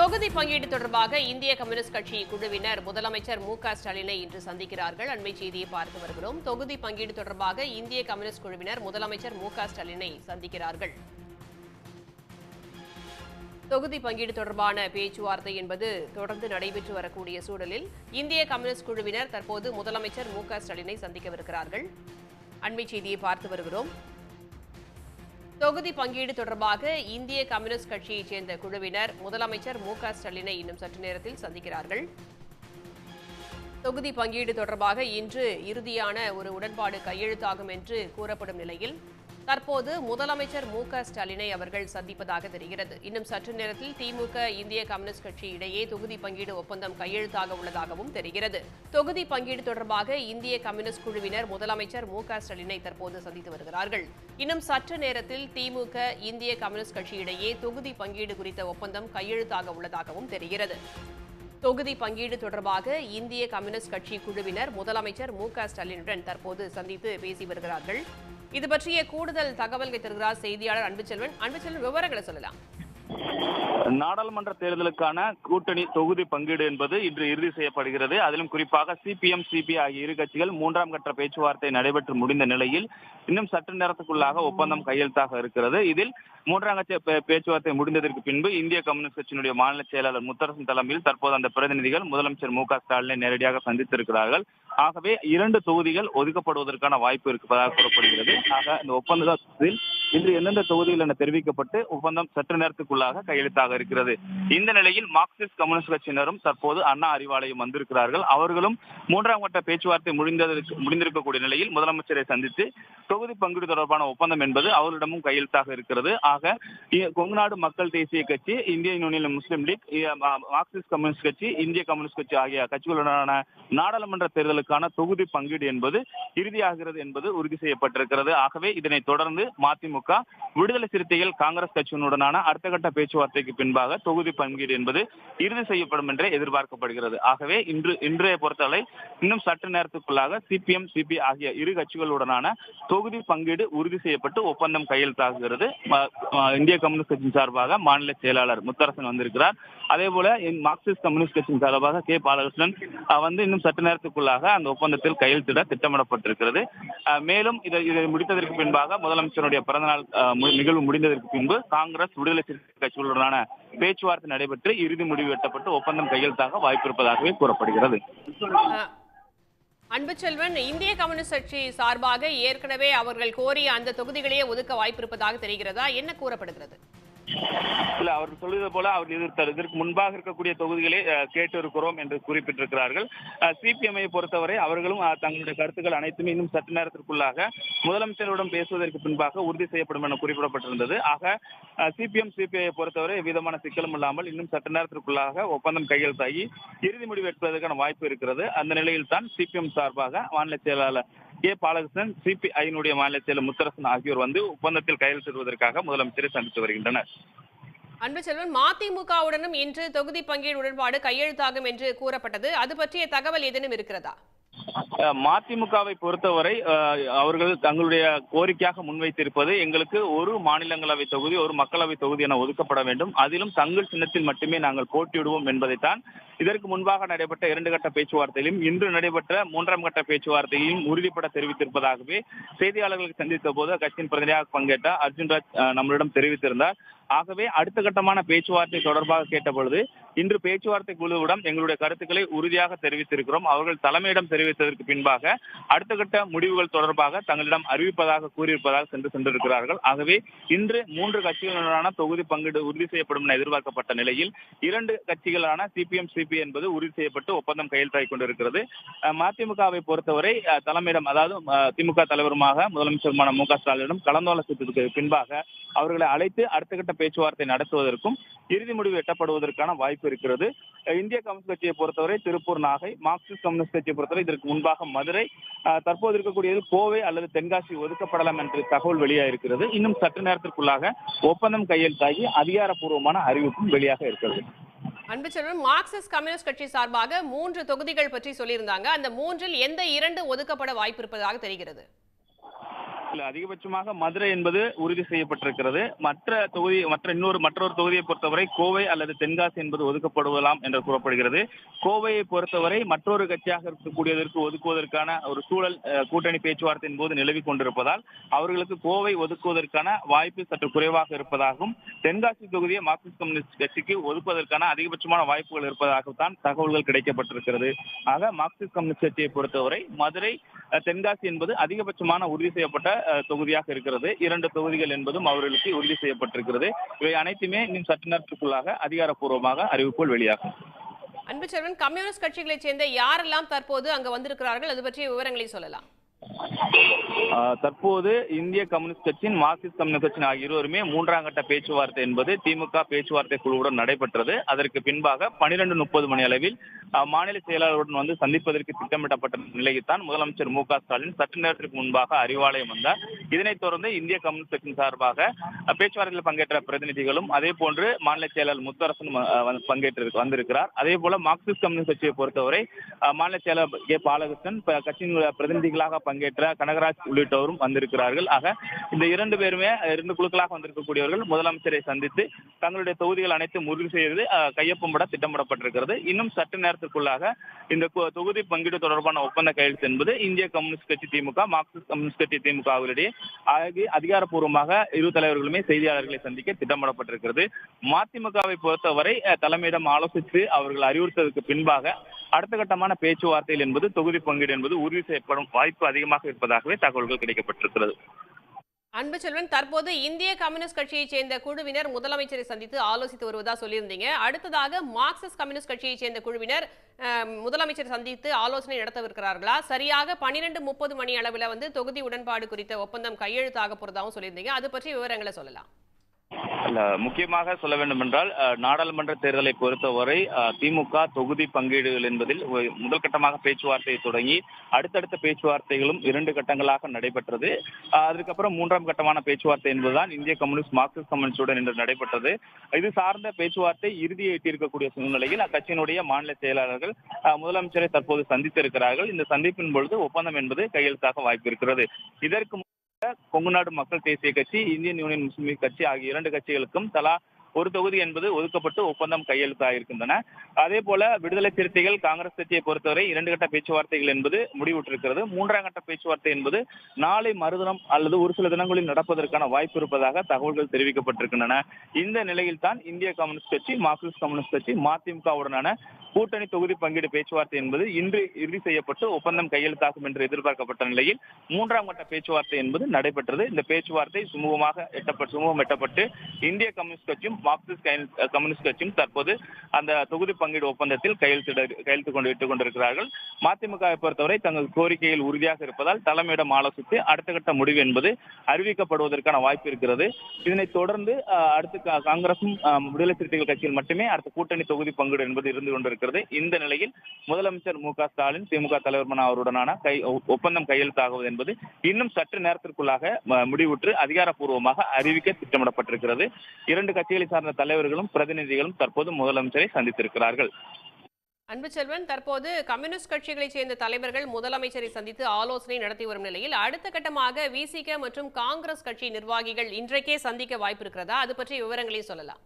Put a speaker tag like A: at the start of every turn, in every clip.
A: தொகுதி பங்கீடு தொடர்பாக இந்திய கம்யூனிஸ்ட் கட்சி குழுவினர் முதலமைச்சர் மு க ஸ்டாலினை இன்று சந்திக்கிறார்கள். அண்மை செய்தியை பார்த்து வருகிறோம். தொகுதி பங்கீடு தொடர்பாக இந்திய கம்யூனிஸ்ட் குழுவினர் முதலமைச்சர் மு க ஸ்டாலினை சந்திக்கிறார்கள். தொகுதி பங்கீடு தொடர்பான பேச்சுவார்த்தை என்பது தொடர்ந்து நடைபெற்று வரக்கூடிய சூழலில் இந்திய கம்யூனிஸ்ட் குழுவினர் தற்போது முதலமைச்சர் மு க ஸ்டாலினை சந்திக்கவிருக்கிறார்கள். அண்மை செய்தியை பார்த்து வருகிறோம். தொகுதி பங்கீடு தொடர்பாக இந்திய கம்யூனிஸ்ட் கட்சியைச் சேர்ந்த குழுவினர் முதலமைச்சர் மு க ஸ்டாலினை இன்னும் சற்று நேரத்தில் சந்திக்கிறார்கள். தொகுதி பங்கீடு தொடர்பாக இன்று இறுதியான ஒரு உடன்பாடு கையெழுத்தாகும் என்று கூறப்படும் நிலையில் தற்போது முதலமைச்சர் மு க ஸ்டாலினை அவர்கள் சந்திப்பதாக தெரிகிறது. இன்னும் சற்று நேரத்தில் திமுக இந்திய கம்யூனிஸ்ட் கட்சி இடையே தொகுதி பங்கீடு ஒப்பந்தம் கையெழுத்தாக உள்ளதாகவும் தெரிகிறது. தொகுதி பங்கீடு தொடர்பாக இந்திய கம்யூனிஸ்ட் குழுவினர் முதலமைச்சர் மு க ஸ்டாலினை தற்போது சந்தித்து வருகிறார்கள். இன்னும் சற்று நேரத்தில் திமுக இந்திய கம்யூனிஸ்ட் கட்சி இடையே தொகுதி பங்கீடு குறித்த ஒப்பந்தம் கையெழுத்தாக உள்ளதாகவும் தெரிகிறது. தொகுதி பங்கீடு தொடர்பாக இந்திய கம்யூனிஸ்ட் கட்சி குழுவினர் முதலமைச்சர் மு க ஸ்டாலினுடன் தற்போது சந்தித்து பேசி வருகிறார்கள். இது பற்றிய கூடுதல் தகவல்களை தருகிறார் செய்தியாளர் அன்புச்செல்வன். அன்புச்செல்வன் விவரங்களை சொல்லலாம்.
B: நாடாளுமன்ற தேர்தலுக்கான கூட்டணி தொகுதி பங்கீடு என்பது இன்று இறுதி செய்யப்படுகிறது. அதிலும் குறிப்பாக சிபிஎம் சிபி ஆகிய இரு கட்சிகள் மூன்றாம் கட்ட பேச்சுவார்த்தை நடைபெற்று முடிந்த நிலையில் இன்னும் சற்று நேரத்துக்குள்ளாக ஒப்பந்தம் கையெழுத்தாக இருக்கிறது. இதில் மூன்றாம் கட்சி பேச்சுவார்த்தை முடிந்ததற்கு பின்பு இந்திய கம்யூனிஸ்ட் கட்சியினுடைய மாநில செயலாளர் முத்தரசன் தலைமையில் தற்போது அந்த பிரதிநிதிகள் முதலமைச்சர் மு க ஸ்டாலினை நேரடியாக சந்தித்திருக்கிறார்கள். ஆகவே இரண்டு தொகுதிகள் ஒதுக்கப்படுவதற்கான வாய்ப்பு இருப்பதாக கூறப்படுகிறது. ஆக இந்த ஒப்பந்தத்தில் இன்று எந்தெந்த தொகுதிகள் என தெரிவிக்கப்பட்டு ஒப்பந்தம் சற்று நேரத்துக்குள்ளாக கையெழுத்தாக இருக்கிறது. இந்த நிலையில் மார்க்சிஸ்ட் கம்யூனிஸ்ட் கட்சியினரும் தற்போது அண்ணா அறிவாலயம் வந்திருக்கிறார்கள். அவர்களும் மூன்றாம் கட்ட பேச்சுவார்த்தை முடிந்ததற்கு முடிந்திருக்கக்கூடிய நிலையில் முதலமைச்சரை சந்தித்து தொகுதி பங்கீடு தொடர்பான ஒப்பந்தம் என்பது அவர்களிடமும் கையெழுத்தாக இருக்கிறது. ஆக கொங்குநாடு மக்கள் தேசிய கட்சி இந்திய Union Muslim League Marxist Communist கட்சி இந்திய கம்யூனிஸ்ட் கட்சி ஆகிய கட்சிகளுடனான நாடாளுமன்ற தேர்தலுக்கான தொகுதி பங்கீடு என்பது இறுதியாகிறது என்பது உறுதி செய்யப்பட்டிருக்கிறது. ஆகவே இதனை தொடர்ந்து மதிமுக விடுதலை சிறுத்தைகள் காங்கிரஸ் கட்சியினுடனான அடுத்த கட்ட பேச்சுவார்த்தைக்கு பின்பாக தொகுதி பங்கீடு என்பது இறுதி செய்யப்படும் என்றே எதிர்பார்க்கப்படுகிறது. ஆகவே இன்று இன்றைய பொறுத்தவரை இன்னும் சற்று நேரத்துக்குள்ளாக சிபிஎம் சிபி ஆகிய இரு கட்சிகளுடனான தொகுதி பங்கீடு உறுதி செய்யப்பட்டு ஒப்பந்தம் கையெழுத்தாகிறது. இந்திய கம்யூனிஸ்ட் கட்சியின் சார்பாக மாநில செயலாளர் முத்தரசன் வந்திருக்கிறார். அதே போல மார்க்சிஸ்ட் கம்யூனிஸ்ட் கட்சியின் சார்பாக கே. பாலகிருஷ்ணன் வந்து இன்னும் சற்று நேரத்துக்குள்ளாக அந்த ஒப்பந்தத்தில் கையெழுத்திட திட்டமிடப்பட்டிருக்கிறது. மேலும் இதை இதை முடித்ததற்கு பின்பாக முதலமைச்சருடைய பிறந்த நாள் நிகழ்வு முடிந்ததற்கு பின்பு காங்கிரஸ் விடுதலை சிறுத்தை கட்சிகளுடனான பேச்சுவார்த்தை நடைபெற்று இறுதி முடிவு எட்டப்பட்டு ஒப்பந்தம் கையெழுத்தாக வாய்ப்பிருப்பதாகவே கூறப்படுகிறது.
A: அன்பு செல்வன் இந்திய கம்யூனிஸ்ட் கட்சி சார்பாக ஏற்கனவே அவர்கள் கோரிய அந்த தொகுதிகளையே ஒதுக்க வாய்ப்பு இருப்பதாக தெரிகிறதா? என்ன கூறப்படுகிறது?
B: இல்ல அவர் சொல்வது போல அவர் எதிர்த்தார். இதற்கு முன்பாக இருக்கக்கூடிய தொகுதிகளை கேட்டு இருக்கிறோம் என்று குறிப்பிட்டிருக்கிறார்கள். சிபிஎம்ஐ பொறுத்தவரை அவர்களும் தங்களுடைய கருத்துக்கள் அனைத்துமே இன்னும் சற்று நேரத்திற்குள்ளாக முதலமைச்சரிடம் பேசுவதற்கு பின்பாக உறுதி செய்யப்படும் என குறிப்பிடப்பட்டிருந்தது. ஆக சிபிஎம் சிபிஐ பொறுத்தவரை எவ்விதமான சிக்கலும் இல்லாமல் இன்னும் சற்று நேரத்திற்குள்ளாக ஒப்பந்தம் கையெழுத்தாகி இறுதி முடிவு எடுப்பதற்கான வாய்ப்பு இருக்கிறது. அந்த நிலையில் தான் சிபிஎம் சார்பாக மாநில செயலாளர் கே பாலகிருஷ்ணன் சிபிஐனுடைய மாநில செயலர் முத்தரசன் ஆகியோர் வந்து ஒப்பந்தத்தில் கையெழுத்திடுவதற்காக முதலமைச்சரை சந்தித்து வருகின்றனர்.
A: அன்புச்செல்வன் மதிமுகவுடனும் இன்று தொகுதி பங்கீடு உடன்பாடு கையெழுத்தாகும் என்று கூறப்பட்டது. அது பற்றிய தகவல் ஏதேனும் இருக்கிறதா?
B: மதிமுகவை பொறுத்தவரை அவர்கள் தங்களுடைய கோரிக்கையாக முன்வைத்திருப்பது எங்களுக்கு ஒரு மாநிலங்களவை தொகுதி ஒரு மக்களவை தொகுதி என ஒதுக்கப்பட வேண்டும். அதிலும் தங்கள் சின்னத்தில் மட்டுமே நாங்கள் போட்டியிடுவோம் என்பதைத்தான். இதற்கு முன்பாக நடைபெற்ற இரண்டு கட்ட பேச்சுவார்த்தையிலும் இன்று நடைபெற்ற மூன்றாம் கட்ட பேச்சுவார்த்தையிலும் உறுதிப்பட தெரிவித்திருப்பதாகவே செய்தியாளர்களுக்கு சந்தித்த போது அக்கட்சியின் பிரதிநிதியாக பங்கேற்ற அர்ஜுன்ராஜ் ராஜ் நம்மளிடம் தெரிவித்திருந்தார். ஆகவே அடுத்த கட்டமான பேச்சுவார்த்தை தொடர்பாக கேட்டபொழுது இன்று பேச்சுவார்த்தை குழுவிடம் எங்களுடைய கருத்துக்களை உறுதியாக தெரிவித்திருக்கிறோம். அவர்கள் தலைமையிடம் தெரிவித்ததற்கு பின்பாக அடுத்த கட்ட முடிவுகள் தொடர்பாக தங்களிடம் அறிவிப்பதாக கூறியிருப்பதாக சென்று சென்றிருக்கிறார்கள். ஆகவே இன்று மூன்று கட்சிகளுடனான தொகுதி பங்கீடு உறுதி செய்யப்படும் என எதிர்பார்க்கப்பட்ட நிலையில் இரண்டு கட்சிகளான சிபிஎம் சிபி என்பது உறுதி செய்யப்பட்டு ஒப்பந்தம் கையெழுத்தாகி கொண்டிருக்கிறது. மதிமுகவை பொறுத்தவரை தலைமையிடம் அதாவது திமுக தலைவருமாக முதலமைச்சருமான மு க ஸ்டாலினிடம் கலந்தாலோசித்ததுக்கு பின்பாக அவர்களை அழைத்து அடுத்த கட்ட பேச்சுவார்த்தை நடத்துவதற்கும் இறுதி முடிவு எட்டப்படுவதற்கான வாய்ப்பு இருக்கிறது இந்திய கம்யூனிஸ்ட் கட்சியை பொறுத்தவரை திருப்பூர் நாகை மார்க்சிஸ்ட் கம்யூனிஸ்ட் கட்சியை பொறுத்தவரை இதற்கு முன்பாக மதுரை தற்போது இருக்கக்கூடியது கோவை அல்லது தென்காசி ஒதுக்கப்படலாம் என்று தகவல் வெளியாயிருக்கிறது. இன்னும் சற்று நேரத்திற்குள்ளாக ஒப்பந்தம் கையெழுத்தாகி அதிகாரப்பூர்வமான அறிவிப்பும் வெளியாக இருக்கிறது.
A: அன்புச்செல்வன் மார்க்சிஸ்ட் கம்யூனிஸ்ட் கட்சி சார்பாக மூன்று தொகுதிகள் பற்றி சொல்லியிருந்தாங்க. அந்த மூன்றில் எந்த இரண்டு ஒதுக்கப்பட வாய்ப்பு இருப்பதாக தெரிகிறது?
B: இல்ல அதிகபட்சமாக மதுரை என்பது உறுதி செய்யப்பட்டிருக்கிறது. மற்ற தொகுதி மற்ற இன்னொரு மற்றொரு தொகுதியை பொறுத்தவரை கோவை அல்லது தென்காசி என்பது ஒதுக்கப்படுவலாம் என்று கூறப்படுகிறது. கோவையை பொறுத்தவரை மற்றொரு கட்சியாக இருக்கக்கூடியதற்கு ஒதுக்குவதற்கான ஒரு சூழல் கூட்டணி பேச்சுவார்த்தையின் போது நிலவி கொண்டிருப்பதால் அவர்களுக்கு கோவை ஒதுக்குவதற்கான வாய்ப்பு சற்று குறைவாக இருப்பதாகவும் தென்காசி தொகுதியை மார்க்சிஸ்ட் கம்யூனிஸ்ட் கட்சிக்கு ஒதுக்குவதற்கான அதிகபட்சமான வாய்ப்புகள் இருப்பதாகத்தான் தகவல்கள் கிடைக்கப்பட்டிருக்கிறது. ஆக மார்க்சிஸ்ட் கம்யூனிஸ்ட் கட்சியை பொறுத்தவரை மதுரை தென்காசி என்பது அதிகபட்சமான உறுதி செய்யப்பட்ட தொகுதியாக இருக்கிறது. இரண்டு தொகுதிகள் என்பதும் அவர்களுக்கு உறுதி செய்யப்பட்டிருக்கிறது. இவை அனைத்துமே இன்னும் சற்று நேரத்திற்குள்ளாக அதிகாரப்பூர்வமாக அறிவிப்புகள் வெளியாகும்.
A: அன்புச்செல்வன் கம்யூனிஸ்ட் கட்சிகளைச் சேர்ந்த யாரெல்லாம் தற்போது அங்க வந்திருக்கிறார்கள்? அது பற்றிய விவரங்களை சொல்லலாம்.
B: தற்போது இந்திய கம்யூனிஸ்ட் கட்சியின் மார்க்சிஸ்ட் கம்யூனிஸ்ட் கட்சியின் ஆகிய இருவருமே மூன்றாம் கட்ட பேச்சுவார்த்தை என்பது திமுக பேச்சுவார்த்தை குழுவுடன் நடைபெற்றது. அதற்கு பின்பாக பனிரெண்டு முப்பது மணி அளவில் மாநில செயலாளருடன் வந்து சந்திப்பதற்கு திட்டமிடப்பட்ட நிலையில்தான் முதலமைச்சர் மு க ஸ்டாலின் சற்று நேரத்திற்கு முன்பாக அறிவாலயம் வந்தார். இதனைத் தொடர்ந்து இந்திய கம்யூனிஸ்ட் கட்சியின் சார்பாக பேச்சுவார்த்தையில் பங்கேற்ற பிரதிநிதிகளும் அதே போன்று மாநில செயலாளர் முத்தரசன் பங்கேற்று வந்திருக்கிறார். அதே போல மார்க்சிஸ்ட் கம்யூனிஸ்ட் கட்சியை பொறுத்தவரை மாநில செயலாளர் கே. பாலகிருஷ்ணன் கட்சியின் பிரதிநிதிகளாக பங்கேற்ற கனகராஜ் உள்ளிட்டோரும் வந்திருக்கிறார்கள். ஆக இந்த இரண்டு பேருமே இரண்டு குழுக்களாக வந்திருக்கக்கூடியவர்கள் முதலமைச்சரை சந்தித்து தங்களுடைய தொகுதிகள் அனைத்தும் உறுதி செய்து கையொப்பம் பட திட்டமிடப்பட்டிருக்கிறது. இன்னும் சற்று நேரத்திற்குள்ளாக இந்த தொகுதி பங்கீடு தொடர்பான ஒப்பந்த கையெழுத்து என்பது இந்திய கம்யூனிஸ்ட் கட்சி திமுக மார்க்சிஸ்ட் கம்யூனிஸ்ட் கட்சி திமுகவிடையே ஆகிய அதிகாரப்பூர்வமாக இரு தலைவர்களுமே செய்தியாளர்களை சந்திக்க திட்டமிடப்பட்டிருக்கிறது. மதிமுகவை பொறுத்தவரை தலைமையிடம் ஆலோசித்து அவர்கள் அறிவுறுத்ததற்கு பின்பாக அடுத்த கட்டமான பேச்சுவார்த்தைகள் என்பது தொகுதி பங்கீடு என்பது உறுதி செய்யப்படும் வாய்ப்பு அதிகமாக இருப்பதாகவே தகவல்கள் கிடைக்கப்பட்டிருக்கிறது.
A: அன்புச்செல்வன் தற்போது இந்திய கம்யூனிஸ்ட் கட்சியைச் சேர்ந்த குழுவினர் முதலமைச்சரை சந்தித்து ஆலோசித்து வருவதா சொல்லியிருந்தீங்க. அடுத்ததாக மார்க்சிஸ்ட் கம்யூனிஸ்ட் கட்சியைச் சேர்ந்த குழுவினர் முதலமைச்சர் முதலமைச்சரை சந்தித்து ஆலோசனை நடத்தவிருக்கிறார்களா? சரியாக பன்னிரெண்டு முப்பது மணி அளவில் வந்து தொகுதி உடன்பாடு குறித்த ஒப்பந்தம் கையெழுத்தாக போறதாகவும் சொல்லியிருந்தீங்க. அது பற்றி விவரங்களை சொல்லலாம்.
B: முக்கியமாக சொல்ல வேண்டும் என்றால் நாடாளுமன்ற தேர்தலை பொறுத்தவரை திமுக தொகுதி பங்கீடுகள் என்பதில் முதல் கட்டமாக பேச்சுவார்த்தையை தொடங்கி அடுத்தடுத்த பேச்சுவார்த்தைகளும் இரண்டு கட்டங்களாக நடைபெற்றது. அதுக்கப்புறம் மூன்றாம் கட்டமான பேச்சுவார்த்தை என்பதுதான் இந்திய கம்யூனிஸ்ட் மார்க்சிஸ்ட் கம்யூனிஸ்டுடன் இன்று நடைபெற்றது. இது சார்ந்த பேச்சுவார்த்தை இறுதியை எட்டியிருக்கக்கூடிய சூழ்நிலையில் அக்கட்சியினுடைய மாநில செயலாளர்கள் முதலமைச்சரை தற்போது சந்தித்திருக்கிறார்கள். இந்த சந்திப்பின் பொழுது ஒப்பந்தம் என்பது கையெழுத்தாக வாய்ப்பு இருக்கிறது இதற்கு கொங்குநாடு மக்கள் தேசிய கட்சி இந்தியன் யூனியன் முஸ்லீம் லீக் கட்சி ஆகிய இரண்டு கட்சிகளுக்கும் தலா ஒரு தொகுதி என்பது ஒதுக்கப்பட்டு ஒப்பந்தம் கையெழுத்தாகிருக்கின்றன அதே போல விடுதலை சிறுத்தைகள் காங்கிரஸ் கட்சியை பொறுத்தவரை இரண்டு கட்ட பேச்சுவார்த்தைகள் என்பது முடிவுற்றிருக்கிறது. மூன்றாம் கட்ட பேச்சுவார்த்தை என்பது நாளை மறுதினம் அல்லது ஒரு சில தினங்களில் நடப்பதற்கான வாய்ப்பு இருப்பதாக தகவல்கள் தெரிவிக்கப்பட்டிருக்கின்றன. இந்த நிலையில் தான் இந்திய கம்யூனிஸ்ட் கட்சி மார்க்சிஸ்ட் கம்யூனிஸ்ட் கட்சி மதிமுகவுடனான கூட்டணி தொகுதி பங்கீடு பேச்சுவார்த்தை என்பது இன்று இறுதி செய்யப்பட்டு ஒப்பந்தம் கையெழுத்தாகும் என்று எதிர்பார்க்கப்பட்ட நிலையில் மூன்றாம் கட்ட பேச்சுவார்த்தை என்பது நடைபெற்றது. இந்த பேச்சுவார்த்தை சுமூகமாக எட்டப்பட்டு சுமூகம் எட்டப்பட்டு இந்திய கம்யூனிஸ்ட் கட்சியும் மார்க்சிஸ்ட் கம்யூனிஸ்ட் கட்சியும் தற்போது அந்த தொகுதி பங்கீடு ஒப்பந்தத்தில் கையெழுத்திட கையெழுத்து கொண்டு விட்டுக் கொண்டிருக்கிறார்கள். மதிமுகவை பொறுத்தவரை தங்கள் கோரிக்கையில் உறுதியாக இருப்பதால் தலைமையிடம் ஆலோசித்து அடுத்த கட்ட முடிவு என்பது அறிவிக்கப்படுவதற்கான வாய்ப்பு இருக்கிறது. இதனை தொடர்ந்து அடுத்து காங்கிரசும் விடுதலை சிறுத்தைகள் கட்சியில் மட்டுமே அடுத்த கூட்டணி தொகுதி பங்கீடு என்பது இருந்து கொண்டிருக்கிறது. இந்த நிலையில் முதலமைச்சர் மு ஸ்டாலின் திமுக தலைவர் அவருடனான கை ஒப்பந்தம் கையெழுத்தாகுவது என்பது இன்னும் சற்று நேரத்திற்குள்ளாக முடிவுற்று அதிகாரப்பூர்வமாக அறிவிக்க திட்டமிடப்பட்டிருக்கிறது. இரண்டு கட்சிகளை சார்ந்த தலைவர்களும் பிரதிநிதிகளும் தற்போது முதலமைச்சரை சந்தித்திருக்கிறார்கள்.
A: அன்பு செல்வன் தற்போது கம்யூனிஸ்ட் கட்சிகளைச் சேர்ந்த தலைவர்கள் முதலமைச்சரை சந்தித்து ஆலோசனை நடத்தி வரும் நிலையில் அடுத்த கட்டமாக விசிக மற்றும் காங்கிரஸ் கட்சி நிர்வாகிகள் இன்றைக்கே சந்திக்க வாய்ப்பு இருக்கிறதா? அது பற்றிய விவரங்களை சொல்லலாம்.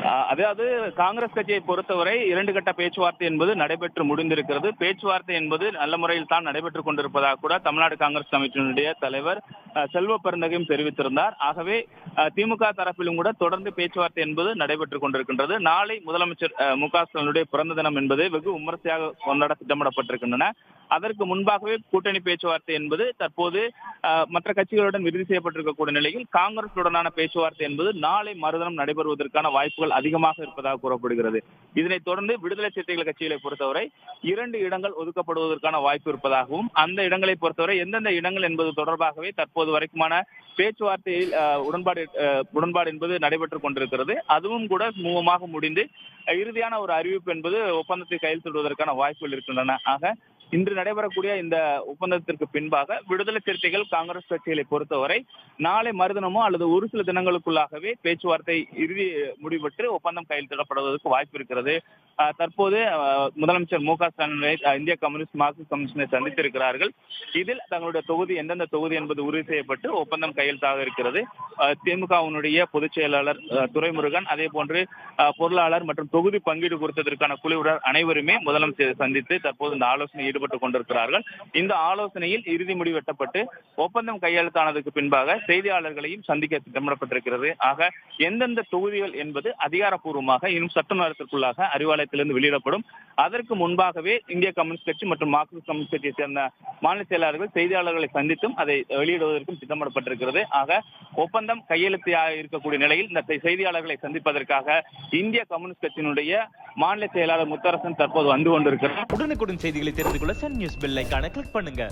B: அதாவது காங்கிரஸ் கட்சியை பொறுத்தவரை இரண்டு கட்ட பேச்சுவார்த்தை என்பது நடைபெற்று முடிந்திருக்கிறது. பேச்சுவார்த்தை என்பது நல்ல முறையில் தான் நடைபெற்றுக் கொண்டிருப்பதாக கூட தமிழ்நாடு காங்கிரஸ் கமிட்டியினுடைய தலைவர் செல்வ பெருந்தகையும் தெரிவித்திருந்தார். ஆகவே ஆஹ் திமுக தரப்பிலும் கூட தொடர்ந்து பேச்சுவார்த்தை என்பது நடைபெற்றுக் கொண்டிருக்கின்றது. நாளை முதலமைச்சர் மு க ஸ்டாலினுடைய பிறந்த தினம் என்பது வெகு விமர்சையாக கொண்டாட திட்டமிடப்பட்டிருக்கின்றன. அதற்கு முன்பாகவே கூட்டணி பேச்சுவார்த்தை என்பது தற்போது மற்ற கட்சிகளுடன் இறுதி செய்யப்பட்டிருக்கக்கூடிய நிலையில் காங்கிரசுடனான பேச்சுவார்த்தை என்பது நாளை மறுதினம் நடைபெறுவதற்கான வாய்ப்புகள் அதிகமாக இருப்பதாக கூறப்படுகிறது. இதனைத் தொடர்ந்து விடுதலை சிறுத்தைகள் கட்சிகளை பொறுத்தவரை இரண்டு இடங்கள் ஒதுக்கப்படுவதற்கான வாய்ப்பு இருப்பதாகவும் அந்த இடங்களை பொறுத்தவரை எந்தெந்த இடங்கள் என்பது தொடர்பாகவே தற்போது வரைக்குமான பேச்சுவார்த்தையில் உடன்பாடு உடன்பாடு என்பது நடைபெற்றுக் கொண்டிருக்கிறது. அதுவும் கூட சுமூகமாக முடிந்து இறுதியான ஒரு அறிவிப்பு என்பது ஒப்பந்தத்தை கையெழுத்திடுவதற்கான வாய்ப்புகள் இருக்கின்றன. ஆக இன்று நடைபெறக்கூடிய இந்த ஒப்பந்தத்திற்கு பின்பாக விடுதலை சிறுத்தைகள் காங்கிரஸ் கட்சிகளை பொறுத்தவரை நாளை மறுதினமோ அல்லது ஒரு சில தினங்களுக்குள்ளாகவே பேச்சுவார்த்தை இறுதி முடிவெற்று ஒப்பந்தம் கையெழுத்திடப்படுவதற்கு வாய்ப்பு இருக்கிறது. தற்போது முதலமைச்சர் மு க ஸ்டாலினை இந்திய கம்யூனிஸ்ட் மார்க்சிஸ்ட் கமிஷனை சந்தித்திருக்கிறார்கள். இதில் தங்களுடைய தொகுதி எந்தெந்த தொகுதி என்பது உறுதி செய்யப்பட்டு ஒப்பந்தம் கையெழுத்தாக இருக்கிறது. திமுகவினுடைய பொதுச் செயலாளர் துரைமுருகன் அதே போன்று பொருளாளர் மற்றும் தொகுதி பங்கீடு குறித்ததற்கான குழுவினர் அனைவருமே முதலமைச்சர் சந்தித்து தற்போது இந்த ஆலோசனை ஈடுபட்டுக் கொண்டிருக்கிறார்கள். இந்த ஆலோசனையில் இறுதி முடிவு எட்டப்பட்டு ஒப்பந்தம் கையெழுத்தானதுக்கு பின்பாக செய்தியாளர்களையும் சந்திக்க திட்டமிடப்பட்டிருக்கிறது. ஆக எந்தெந்த தொகுதிகள் என்பது அதிகாரப்பூர்வமாக இன்னும் சட்ட நேரத்திற்குள்ளாக அறிவாலயத்திலிருந்து வெளியிடப்படும். அதற்கு முன்பாகவே இந்திய கம்யூனிஸ்ட் கட்சி மற்றும் மார்க்சிஸ்ட் கம்யூனிஸ்ட் கட்சியை சேர்ந்த மாநில செயலாளர்கள் செய்தியாளர்களை சந்தித்தும் அதை வெளியிடுவதற்கும் திட்டமிடப்பட்டிருக்கிறது. ஆக ஒப்பந்தம் கையெழுத்தியாக இருக்கக்கூடிய நிலையில் இந்த செய்தியாளர்களை சந்திப்பதற்காக இந்திய கம்யூனிஸ்ட் கட்சியினுடைய மாநில செயலாளர் முத்தரசன் தற்போது வந்து கொண்டிருக்கிறார்.
C: உடனுக்குடன் செய்திகளை தெரிந்து கொள்ள சன் நியூஸ் பில்லை கணக்கு கிளிக் பண்ணுங்க.